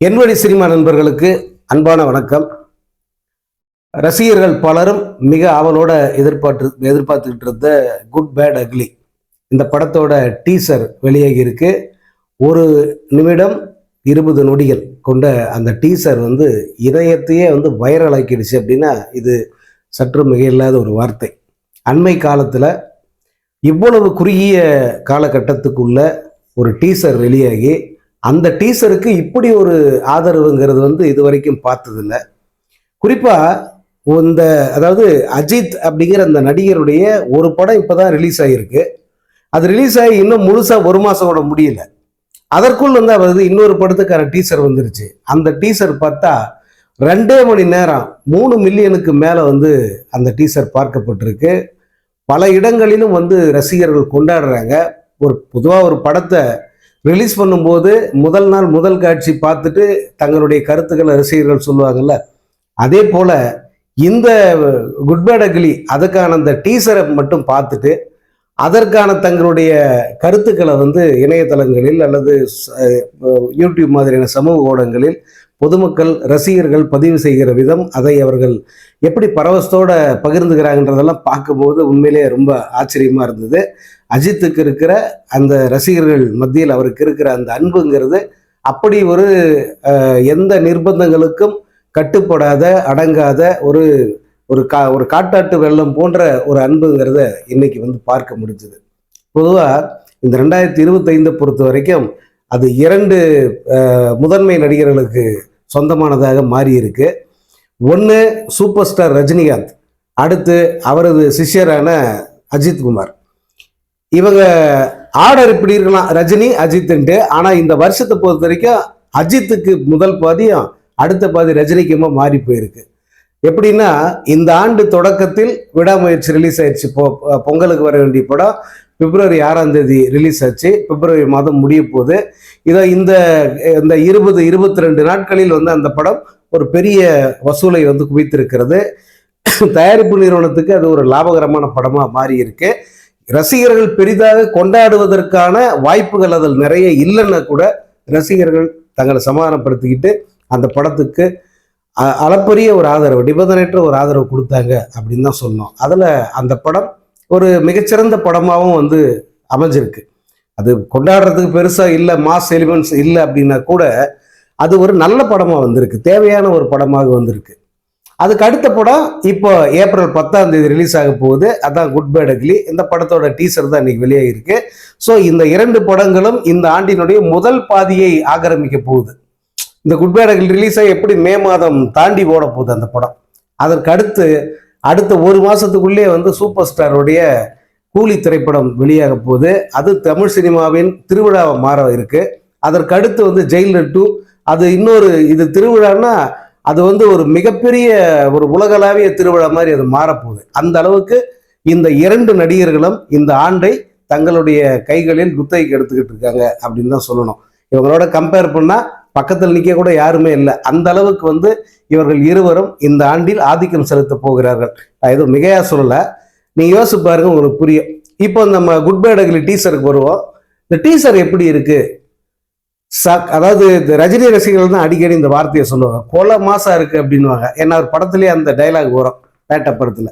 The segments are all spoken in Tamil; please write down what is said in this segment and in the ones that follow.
என்வழி சினிமா நண்பர்களுக்கு அன்பான வணக்கம். ரசிகர்கள் பலரும் மிக ஆவலோட எதிர்பார்த்து எதிர்பார்த்துக்கிட்டு இருந்த குட் பேட் அக்லி இந்த படத்தோட டீசர் வெளியாகி இருக்கு. ஒரு நிமிடம் இருபது நொடிகள் கொண்ட அந்த டீசர் வந்து இதயத்தையே வந்து வைரல் ஆக்கிடுச்சு அப்படின்னா இது சற்று மிக இல்லாத ஒரு வார்த்தை. அண்மை காலத்தில் இவ்வளவு குறுகிய காலகட்டத்துக்குள்ள ஒரு டீசர் வெளியாகி அந்த டீசருக்கு இப்படி ஒரு ஆதரவுங்கிறது வந்து இது வரைக்கும் பார்த்ததில்ல. குறிப்பாக இந்த அதாவது அஜித் அப்படிங்கிற அந்த நடிகருடைய ஒரு படம் இப்போ தான் ரிலீஸ் ஆகியிருக்கு அது ரிலீஸ் ஆகி இன்னும் முழுசாக ஒரு மாதம் கூட முடியல. அதற்குள் வந்து அவர் இன்னொரு படத்துக்கான டீசர் வந்துருச்சு. அந்த டீசர் பார்த்தா ரெண்டே மணி நேரம் மூணு மில்லியனுக்கு மேலே வந்து அந்த டீசர் பார்க்கப்பட்டிருக்கு. பல இடங்களிலும் வந்து ரசிகர்கள் கொண்டாடுறாங்க. ஒரு பொதுவாக ஒரு படத்தை ரிலீஸ் பண்ணும்போது முதல் நாள் முதல் காட்சி பார்த்துட்டு தங்களுடைய கருத்துக்களை ரசிகர்கள் சொல்லுவாங்கல்ல? அதே போல் இந்த குட் அக்லி அதுக்கான அந்த டீசரை மட்டும் பார்த்துட்டு அதற்கான தங்களுடைய கருத்துக்களை வந்து இணையதளங்களில் அல்லது யூடியூப் மாதிரியான சமூக ஊடகங்களில் பொதுமக்கள் ரசிகர்கள் பதிவு செய்கிற விதம் அதை அவர்கள் எப்படி பரவசத்தோட பகிர்ந்துக்கிறாங்கன்றதெல்லாம் பார்க்கும்போது உண்மையிலே ரொம்ப ஆச்சரியமாக இருந்தது. அஜித்துக்கு இருக்கிற அந்த ரசிகர்கள் மத்தியில் அவருக்கு இருக்கிற அந்த அன்புங்கிறது அப்படி ஒரு எந்த நிர்பந்தங்களுக்கும் கட்டுப்படாத அடங்காத ஒரு ஒரு கா ஒரு காட்டாட்டு வெள்ளம் போன்ற ஒரு அன்புங்கிறத இன்னைக்கு வந்து பார்க்க முடிஞ்சது. பொதுவாக இந்த ரெண்டாயிரத்தி இருபத்தைந்தை பொறுத்த வரைக்கும் அது இரண்டு முதன்மை நடிகர்களுக்கு சொந்தமானதாக மாறி இருக்கு ஒன்று சூப்பர் ஸ்டார் ரஜினிகாந்த் அடுத்து அவரது சிஷ்யரான அஜித் குமார். இவங்க ஆர்டர் இப்படி இருக்கலாம்? ரஜினி அஜித்துன்ட்டு ஆனால் இந்த வருஷத்தை பொறுத்த வரைக்கும் அஜித்துக்கு முதல் பாதியும் அடுத்த பாதி ரஜினிக்குமா மாறி போயிருக்கு. எப்படின்னா இந்த ஆண்டு தொடக்கத்தில் விடாமுயற்சி ரிலீஸ் ஆயிடுச்சு. பொ பொங்கலுக்கு வர வேண்டிய படம் பிப்ரவரி ஆறாம் தேதி ரிலீஸ் ஆச்சு. பிப்ரவரி மாதம் முடிய போகுது. இதை இந்த இந்த இருபது இருபத்தி ரெண்டு நாட்களில் வந்து அந்த படம் ஒரு பெரிய வசூலை வந்து குவித்திருக்கிறது. தயாரிப்பு நிறுவனத்துக்கு அது ஒரு லாபகரமான படமாக மாறி இருக்குது ரசிகர்கள் பெரிதாக கொண்டாடுவதற்கான வாய்ப்புகள் அதில் நிறைய இல்லைன்னா கூட ரசிகர்கள் தங்களை சமாதானப்படுத்திக்கிட்டு அந்த படத்துக்கு அளப்பரிய ஒரு ஆதரவு நிபந்தனையற்ற ஒரு ஆதரவு கொடுத்தாங்க அப்படின்னு தான் சொன்னோம் அதில் அந்த படம் ஒரு மிகச்சிறந்த படமாகவும் வந்து அமைஞ்சிருக்கு. அது கொண்டாடுறதுக்கு பெருசாக இல்லை மாஸ் எலிமெண்ட்ஸ் இல்லை அப்படின்னா கூட அது ஒரு நல்ல படமாக வந்திருக்கு. தேவையான ஒரு படமாக வந்திருக்கு. அதுக்கு அடுத்த படம் இப்போ ஏப்ரல் பத்தாம் தேதி ரிலீஸ் ஆக போகுது. அதான் குட் பேட் அக்லி இந்த படத்தோட டீசர் தான் இன்னைக்கு வெளியாகிருக்கு ஸோ இந்த இரண்டு படங்களும் இந்த ஆண்டினுடைய முதல் பாதியை ஆக்கிரமிக்க போகுது. இந்த குட் பேட் அக்லி ரிலீஸ் ஆகி எப்படி மே மாதம் தாண்டி ஓட போகுது அந்த படம். அதற்கு அடுத்து அடுத்த ஒரு மாதத்துக்குள்ளே வந்து சூப்பர் ஸ்டாருடைய கூலி திரைப்படம் வெளியாக போகுது. அது தமிழ் சினிமாவின் திருவிழாவை மாற இருக்கு. அதற்கு அடுத்து வந்து ஜெயிலர் டூ அது இன்னொரு இது திருவிழான்னா அது வந்து ஒரு மிகப்பெரிய ஒரு உலகளாவிய திருவிழா மாதிரி அது மாறப்போகுது. அந்த அளவுக்கு இந்த இரண்டு நடிகர்களும் இந்த ஆண்டை தங்களுடைய கைகளில் குத்தகைக்கு எடுத்துக்கிட்டு இருக்காங்க அப்படின்னு தான் சொல்லணும். இவங்களோட கம்பேர் பண்ணால் பக்கத்தில் நிற்க கூட யாருமே இல்லை. அந்த அளவுக்கு வந்து இவர்கள் இருவரும் இந்த ஆண்டில் ஆதிக்கம் செலுத்த போகிறார்கள். நான் எதுவும் மிகையாக சொல்லலை. நீ யோசிச்சு பாருங்க உங்களுக்கு புரியும். இப்போ நம்ம குட் பை டீசருக்கு வருவோம். இந்த டீசர் எப்படி இருக்குது சக் அதாவது இந்த ரஜினி ரசிகர்கள் தான் அடிக்கடி இந்த வார்த்தையை சொல்லுவாங்க. கொலை மாசா இருக்கு அப்படின்வாங்க ஏன்னா ஒரு படத்துலேயே அந்த டைலாக் வரும் பேட்ட படத்துல.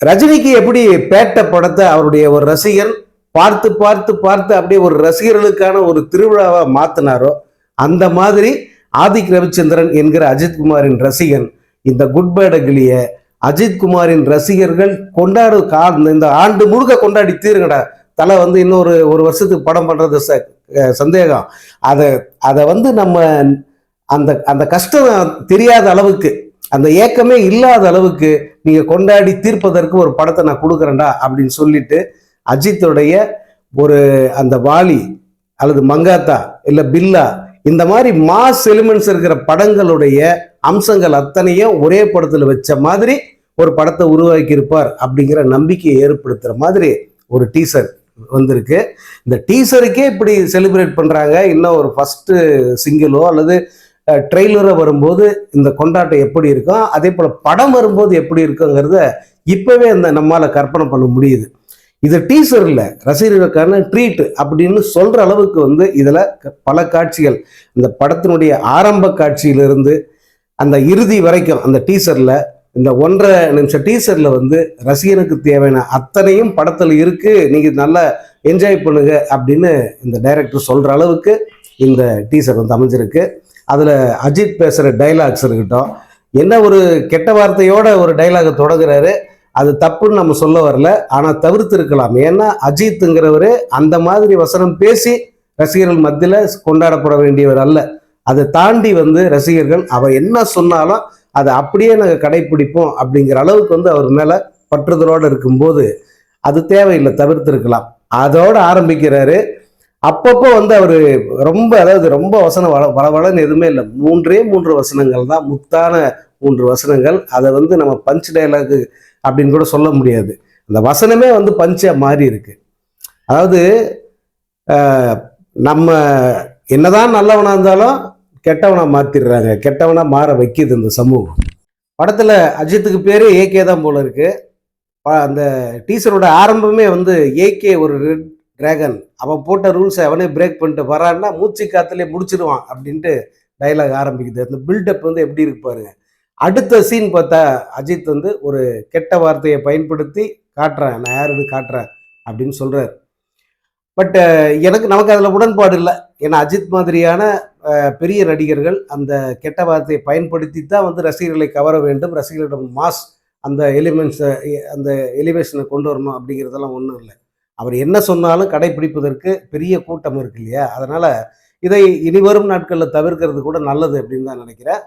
ரஜினிக்கு எப்படி பேட்ட படத்தை அவருடைய ஒரு ரசிகன் பார்த்து பார்த்து பார்த்து அப்படியே ஒரு ரசிகர்களுக்கான ஒரு திருவிழாவை மாத்தினாரோ அந்த மாதிரி ஆதிக் ரவிச்சந்திரன் என்கிற அஜித்குமாரின் ரசிகன் இந்த குட் பை டகிலிய அஜித்குமாரின் ரசிகர்கள் கொண்டாடு கா இந்த ஆண்டு முழுக்க கொண்டாடி தீருங்கடா. தலை வந்து இன்னொரு ஒரு வருஷத்துக்கு படம் பண்றது சந்தேகம். அதை அதை வந்து நம்ம அந்த அந்த கஷ்டம் தெரியாத அளவுக்கு அந்த ஏக்கமே இல்லாத அளவுக்கு நீங்கள் கொண்டாடி தீர்ப்பதற்கு ஒரு படத்தை நான் கொடுக்குறேன்டா அப்படின்னு சொல்லிட்டு அஜித்துடைய ஒரு அந்த வாலி அல்லது மங்காத்தா இல்லை பில்லா இந்த மாதிரி மாஸ் எலிமெண்ட்ஸ் இருக்கிற படங்களுடைய அம்சங்கள் அத்தனையும் ஒரே படத்தில் வச்ச மாதிரி ஒரு படத்தை உருவாக்கி இருப்பார் அப்படிங்கிற நம்பிக்கையை ஏற்படுத்துகிற மாதிரி ஒரு டீசர் வந்திருக்கு. இந்த டீசருக்கே இப்படி செலிப்ரேட் பண்ணுறாங்க இன்னும் ஒரு ஃபஸ்ட்டு சிங்கிளோ அல்லது ட்ரெய்லரோ வரும்போது இந்த கொண்டாட்டம் எப்படி இருக்கும்? அதே போல் படம் வரும்போது எப்படி இருக்குங்கிறத இப்போவே இந்த நம்மளால் கற்பனை பண்ண முடியுது. இது டீசர் இல்லை. ரசிகர்களுக்கான ட்ரீட் அப்படின்னு சொல்கிற அளவுக்கு வந்து இதில் க- பல காட்சிகள். இந்த படத்தினுடைய ஆரம்ப காட்சியிலிருந்து அந்த இறுதி வரைக்கும் அந்த டீசரில் இந்த ஒன்றரை நிமிஷம் டீசர்ல வந்து ரசிகனுக்கு தேவையான அத்தனையும் படத்துல இருக்கு. நீங்க நல்லா என்ஜாய் பண்ணுங்க அப்படின்னு இந்த டைரக்டர் சொல்ற அளவுக்கு இந்த டீசர் வந்து அமைஞ்சிருக்கு. அதுல அஜித் பேசுற டைலாக்ஸ் இருக்கட்டும் என்ன ஒரு கெட்ட வார்த்தையோட ஒரு டைலாக தொடங்குறாரு அது தப்புன்னு நம்ம சொல்ல வரல ஆனா தவிர்த்து இருக்கலாம். ஏன்னா அஜித்துங்கிறவரு அந்த மாதிரி வசனம் பேசி ரசிகர்கள் மத்தியில கொண்டாடப்பட வேண்டியவர் அல்ல. அதை தாண்டி வந்து ரசிகர்கள் அவ என்ன சொன்னாலும் அதை அப்படியே நாங்கள் கடைப்பிடிப்போம் அப்படிங்கிற அளவுக்கு வந்து அவர் மேலே பற்றுதலோடு இருக்கும்போது அது தேவையில்லை தவிர்த்துருக்கலாம். அதோடு அதோட ஆரம்பிக்கிறாரு. அப்பப்போ வந்து அவர் ரொம்ப அதாவது ரொம்ப வசனம் வள வளவளன்னு எதுவுமே இல்லை. மூன்றே மூன்று வசனங்கள் தான் முத்தான மூன்று வசனங்கள். அதை வந்து நம்ம பஞ்ச் டைலாக் அப்படின்னு கூட சொல்ல முடியாது. அந்த வசனமே வந்து பஞ்சாக மாறி இருக்கு. அதாவது நம்ம என்னதான் நல்லவனாக இருந்தாலும் கெட்டவனாக மாத்திடுறாங்க கெட்டவனாக மாற வைக்கிது இந்த சமூகம். படத்தில் அஜித்துக்கு பேர் ஏகே தான் போல இருக்கு. அந்த டீச்சரோட ஆரம்பமே வந்து ஏகே ஒரு ரெட் டிராகன். அவன் போட்ட ரூல்ஸை அவனே பிரேக் பண்ணிட்டு வரான்னா மூச்சு காத்துலேயே முடிச்சிடுவான் அப்படின்ட்டு டைலாக் ஆரம்பிக்குது. அந்த பில்டப் வந்து எப்படி இருக்கு பாருங்க. அடுத்த சீன் பார்த்தா அஜித் வந்து ஒரு கெட்ட வார்த்தையை பயன்படுத்தி காட்டுறேன். நான் யார் இது காட்டுறேன் அப்படின்னு சொல்கிறார் பட் எனக்கு நமக்கு அதில் உடன்பாடு இல்லை. ஏன்னா அஜித் மாதிரியான பெரிய நடிகர்கள் அந்த கெட்ட வார்த்தையை பயன்படுத்தி தான் வந்து ரசிகர்களை கவர வேண்டும். ரசிகர்களிடம் மாஸ் அந்த எலிமெண்ட்ஸை அந்த எலிவேஷனை கொண்டு வரணும் அப்படிங்கிறதெல்லாம் ஒன்றும் இல்லை. அவர் என்ன சொன்னாலும் கடைபிடிப்பதற்கு பெரிய கூட்டம் இருக்கு இல்லையா? அதனால் இதை இனிவரும் நாட்களில் தவிர்க்கிறது கூட நல்லது அப்படின்னு தான் நினைக்கிறேன்.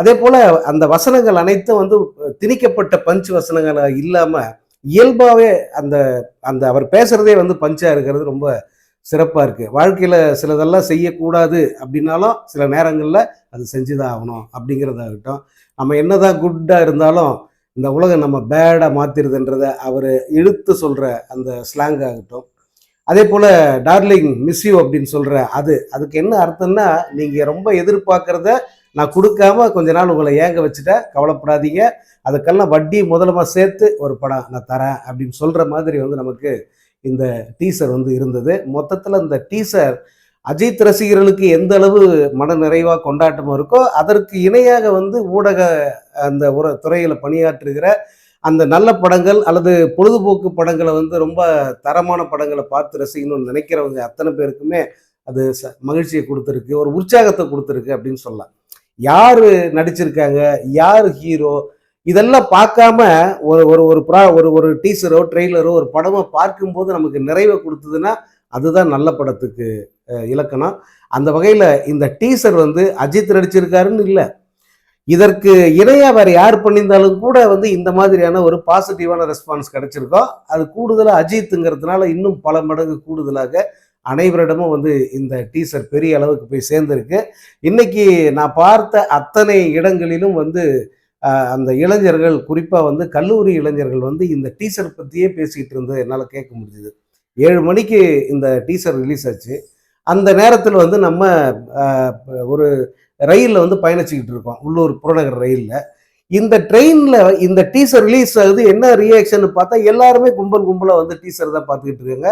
அதே போல் அந்த வசனங்கள் அனைத்தும் வந்து திணிக்கப்பட்ட பஞ்ச் வசனங்களா இல்லாமல் இயல்பாகவே அந்த அந்த அவர் பேசுறதே வந்து பஞ்சா இருக்கிறது ரொம்ப சிறப்பாக இருக்கு. வாழ்க்கையில சிலதெல்லாம் செய்யக்கூடாது அப்படின்னாலும் சில நேரங்களில் அது செஞ்சுதான் ஆகணும் அப்படிங்கிறதாகட்டும். நம்ம என்னதான் குட்டாக இருந்தாலும் இந்த உலகம் நம்ம பேடாக மாத்திருதுன்றத அவர் இழுத்து சொல்கிற அந்த ஸ்லாங் ஆகட்டும். அதே போல் டார்லிங் மிஸ்யூ அப்படின்னு சொல்கிற அது அதுக்கு என்ன அர்த்தம்னா நீங்கள் ரொம்ப எதிர்பார்க்குறத நான் கொடுக்காம கொஞ்ச நாள் உங்களை ஏங்க வச்சுட்டேன்? கவலைப்படாதீங்க. அதுக்கெல்லாம் வட்டி முதலமாக சேர்த்து ஒரு படம் நான் தரேன் அப்படின்னு சொல்கிற மாதிரி வந்து நமக்கு இந்த டீசர் வந்து இருந்தது. மொத்தத்தில் இந்த டீசர் அஜித் ரசிகர்களுக்கு எந்த அளவு மன நிறைவாக கொண்டாட்டமாக இருக்கோ அதற்கு இணையாக வந்து ஊடக அந்த ஒரு துறையில் பணியாற்றுகிற அந்த நல்ல படங்கள் அல்லது பொழுதுபோக்கு படங்களை வந்து ரொம்ப தரமான படங்களை பார்த்து ரசிக்கணும்னு நினைக்கிறவங்க அத்தனை பேருக்குமே அது ச- மகிழ்ச்சியை கொடுத்துருக்கு ஒரு உற்சாகத்தை கொடுத்துருக்கு அப்படின்னு சொல்லலாம். யார் நடிச்சிருக்காங்க? யார் ஹீரோ இதெல்லாம் பார்க்காம ஒரு ஒரு ஒரு ப்ரா ஒரு ஒரு டீசரோ ட்ரெய்லரோ ஒரு படமோ பார்க்கும்போது நமக்கு நிறைவை கொடுத்ததுன்னா அதுதான் நல்ல படத்துக்கு இலக்கணம். அந்த வகையில் இந்த டீசர் வந்து அஜித் நடிச்சிருக்காருன்னு இல்லை. இதற்கு இணையாக வேறு யார் பண்ணியிருந்தாலும் கூட வந்து இந்த மாதிரியான ஒரு பாசிட்டிவான ரெஸ்பான்ஸ் கிடைச்சிருக்கோம். அது கூடுதலாக அஜித்துங்கிறதுனால இன்னும் பல மடங்கு கூடுதலாக அனைவரிடமும் வந்து இந்த டீசர் பெரிய அளவுக்கு போய் சேர்ந்துருக்கு. இன்னைக்கு நான் பார்த்த அத்தனை இடங்களிலும் வந்து அந்த இளைஞர்கள் குறிப்பாக வந்து கல்லூரி இளைஞர்கள் வந்து இந்த டீசர் பற்றியே பேசிக்கிட்டு இருந்தது என்னால் கேட்க முடிஞ்சுது. ஏழு மணிக்கு இந்த டீசர் ரிலீஸ் ஆச்சு. அந்த நேரத்தில் வந்து நம்ம ஒரு ரயிலில் வந்து பயணிச்சுக்கிட்டு இருக்கோம். உள்ளூர் புறநகர் ரயிலில். இந்த ட்ரெயினில் இந்த டீசர் ரிலீஸ் ஆகுது. என்ன ரியாக்ஷன் பார்த்தா எல்லாருமே கும்பல் கும்பலாக வந்து டீசர் தான் பார்த்துக்கிட்டு இருக்காங்க.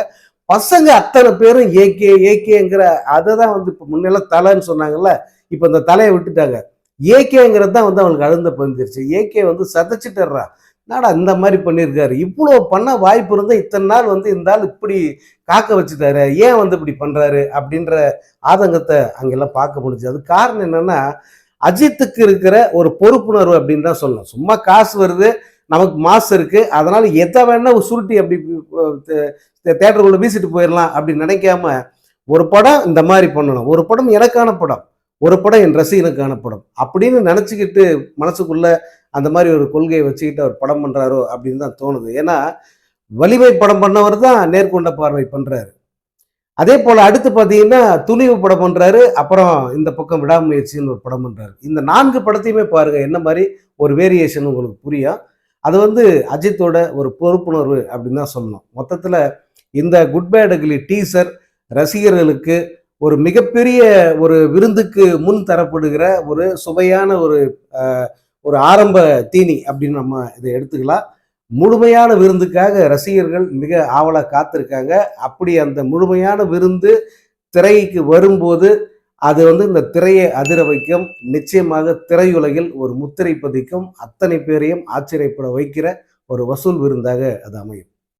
பசங்க அத்தனை பேரும் ஏகே ஏகேங்கிற அதை தான் வந்து இப்போ முன்னெல்லாம் தலைன்னு சொன்னாங்கல்ல இப்போ இந்த தலையை விட்டுட்டாங்க. ஏகேங்கிறது தான் வந்து அவனுக்கு அழுந்த பதிஞ்சிருச்சு. ஏகே வந்து சதைச்சிட்டுறா நாடா இந்த மாதிரி பண்ணியிருக்காரு? இவ்வளோ பண்ண வாய்ப்பு இருந்தால் இத்தனை நாள் வந்து இந்த ஆள் இப்படி காக்க வச்சுட்டாரு. ஏன் வந்து இப்படி பண்ணுறாரு அப்படின்ற ஆதங்கத்தை அங்கெல்லாம் பார்க்க முடிஞ்சு அது காரணம் என்னென்னா அஜித்துக்கு இருக்கிற ஒரு பொறுப்புணர்வு அப்படின்னு தான் சொல்லணும். சும்மா காசு வருது நமக்கு மாசு இருக்கு. அதனால எதை வேணா ஒரு சுருட்டி அப்படி தேட்டருக்குள்ள வீசிட்டு போயிடலாம் அப்படின்னு நினைக்காம ஒரு படம் இந்த மாதிரி பண்ணணும். ஒரு படம் எனக்கான படம். ஒரு படம் என் ரசிகனுக்கான படம். அப்படின்னு நினச்சிக்கிட்டு மனசுக்குள்ள அந்த மாதிரி ஒரு கொள்கையை வச்சுக்கிட்டு அவர் படம் பண்ணுறாரோ அப்படின்னு தான் தோணுது. ஏன்னா வலிமை படம் பண்ணவர் தான் நேர்கொண்ட பார்வை பண்ணுறாரு அதே போல் அடுத்து பார்த்தீங்கன்னா துணிவு படம் பண்ணுறாரு அப்புறம் இந்த பக்கம் விடாமுயற்சின்னு ஒரு படம் பண்ணுறாரு இந்த நான்கு படத்தையுமே பாருங்கள் என்ன மாதிரி ஒரு வேரியேஷன் உங்களுக்கு புரியும். அது வந்து அஜித்தோட ஒரு பொறுப்புணர்வு அப்படின்னு தான் சொல்லணும். மொத்தத்தில் இந்த குட் பேட் டீசர் ரசிகர்களுக்கு ஒரு மிகப்பெரிய ஒரு விருந்துக்கு முன் தரப்படுகிற ஒரு சுவையான ஒரு ஒரு ஆரம்ப தீனி அப்படின்னு நம்ம இதை எடுத்துக்கலாம். முழுமையான விருந்துக்காக ரசிகர்கள் மிக ஆவலாக காத்திருக்காங்க. அப்படி அந்த முழுமையான விருந்து திரைக்கு வரும்போது அது வந்து இந்த திரையை அதிர வைக்கும். நிச்சயமாக திரையுலகில் ஒரு முத்திரை பதிக்கும். அத்தனை பேரையும் ஆச்சரியப்பட வைக்கிற ஒரு வசூல் விருந்தாக அது அமையும்.